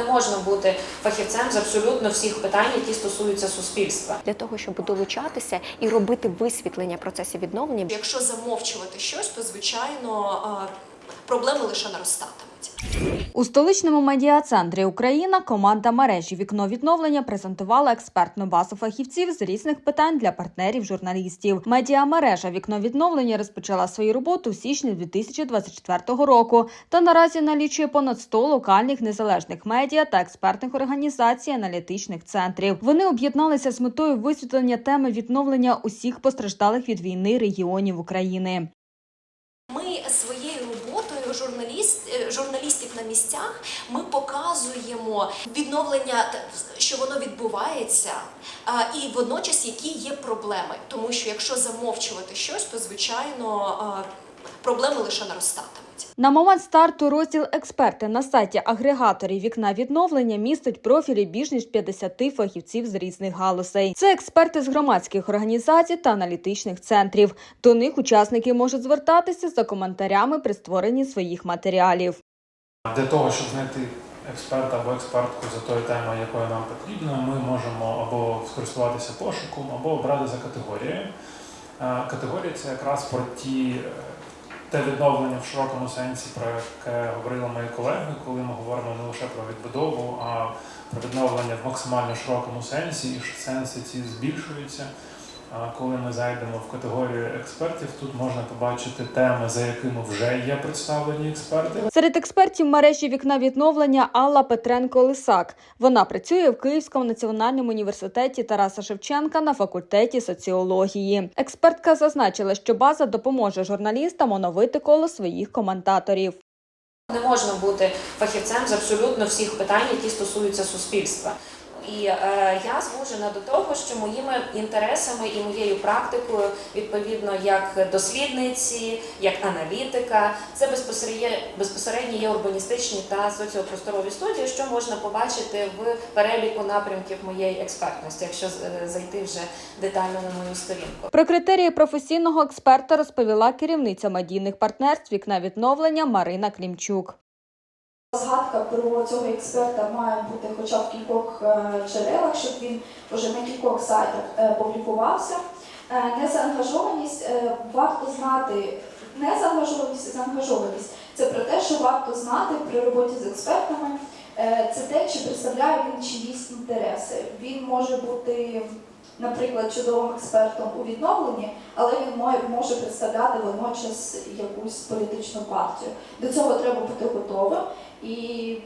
Не можна бути фахівцем з абсолютно всіх питань, які стосуються суспільства. для того, щоб долучатися і робити висвітлення процесів відновлення. Якщо замовчувати щось, то звичайно проблеми лише наростатимуть. У столичному медіа-центрі Україна команда мережі Вікно відновлення презентувала експертну базу фахівців з різних питань для партнерів журналістів. Медіа-мережа Вікно відновлення розпочала свою роботу в січні 2024 року та наразі налічує понад 100 локальних незалежних медіа та експертних організацій аналітичних центрів. Вони об'єдналися з метою висвітлення теми відновлення усіх постраждалих від війни регіонів України. Ми своєю роботою журналіст, е, журналістів на місцях ми показуємо відновлення, що воно відбувається, і водночас які є проблеми. Тому що якщо замовчувати щось, то звичайно проблеми лише наростатимуть. На момент старту розділ експерти на сайті агрегаторів вікна відновлення містить профілі більш ніж 50 фахівців з різних галузей. Це експерти з громадських організацій та аналітичних центрів. До них учасники можуть звертатися за коментарями при створенні своїх матеріалів. Для того, щоб знайти експерта або експертку за тою темою, якою нам потрібно, ми можемо або скористуватися пошуком, або обрати за категорією. Е, Категорія це якраз про ті е, те відновлення в широкому сенсі, про яке говорили мої колеги, коли ми говоримо не лише про відбудову, а про відновлення в максимально широкому сенсі, і сенси ці збільшуються. А Коли ми зайдемо в категорію експертів, тут можна побачити теми, за якими вже є представлені експерти. Серед експертів мережі вікна відновлення Алла Петренко Лисак. Вона працює в Київському національному університеті Тараса Шевченка на факультеті соціології. Експертка зазначила, що база допоможе журналістам оновити коло своїх коментаторів. Не можна бути фахівцем з абсолютно всіх питань, які стосуються суспільства. І е, я звужена до того, що моїми інтересами і моєю практикою, відповідно, як дослідниці, як аналітика, це безпосередньо, є урбаністичні та соціопросторові студії, що можна побачити в переліку напрямків моєї експертності, якщо е, зайти вже детально на мою сторінку. Про критерії професійного експерта розповіла керівниця медійних партнерств вікна відновлення Марина Клімчук. Згадка про цього експерта має бути хоча в кількох е, джерелах, щоб він вже на кількох сайтах е, публікувався. Е, Незаангажованість варто знати. Незаангажованість і заангажованість це про те, що варто знати при роботі з експертами. Це те, чи представляє він чиїсь інтереси. Він може бути, наприклад, чудовим експертом у відновленні, але він може представляти водночас якусь політичну партію. До цього треба бути і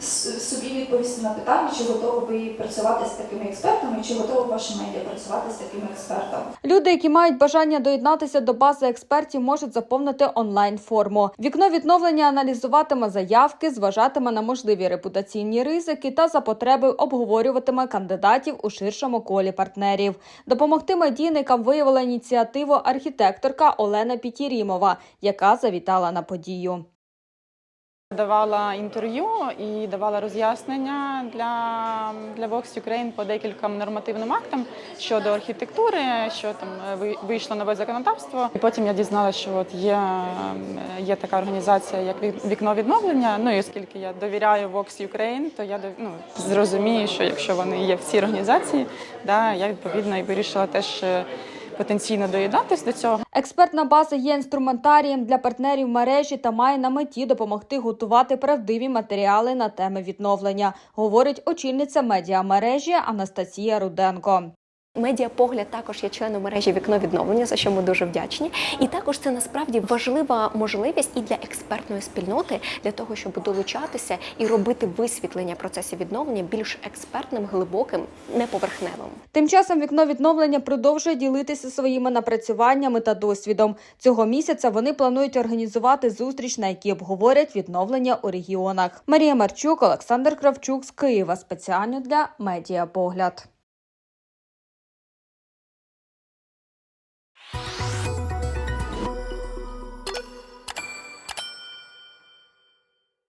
собі відповісти на питання, чи готові ви працювати з такими експертами, чи готові ваші медіа працювати з такими експертами. Люди, які мають бажання доєднатися до бази експертів, можуть заповнити онлайн форму. Вікно відновлення аналізуватиме заявки, зважатиме на можливі репутаційні ризики та за потреби обговорюватиме кандидатів у ширшому колі партнерів. Допомогти медійникам виявила ініціативу архітекторка Олена Пітірімова, яка завітала на подію. Давала інтерв'ю і давала роз'яснення для, для Vox Ukraine по декільком нормативним актам щодо архітектури, що там е, ви- вийшло нове законодавство. І потім я дізналася, що от є, е, є така організація, як «Вік- вікно відновлення. Ну і оскільки я довіряю Vox Ukraine, то я ну, зрозумію, що якщо вони є в цій організації, да, я відповідно і вирішила теж е, потенційно доєднатись до цього. Експертна база є інструментарієм для партнерів мережі та має на меті допомогти готувати правдиві матеріали на теми відновлення, говорить очільниця медіамережі Анастасія Руденко. Медіапогляд також є членом мережі вікно відновлення, за що ми дуже вдячні. І також це насправді важлива можливість і для експертної спільноти для того, щоб долучатися і робити висвітлення процесів відновлення більш експертним, глибоким, неповерхневим. Тим часом вікно відновлення продовжує ділитися своїми напрацюваннями та досвідом. Цього місяця вони планують організувати зустріч, на якій обговорять відновлення у регіонах. Марія Марчук, Олександр Кравчук з Києва спеціально для медіапогляд.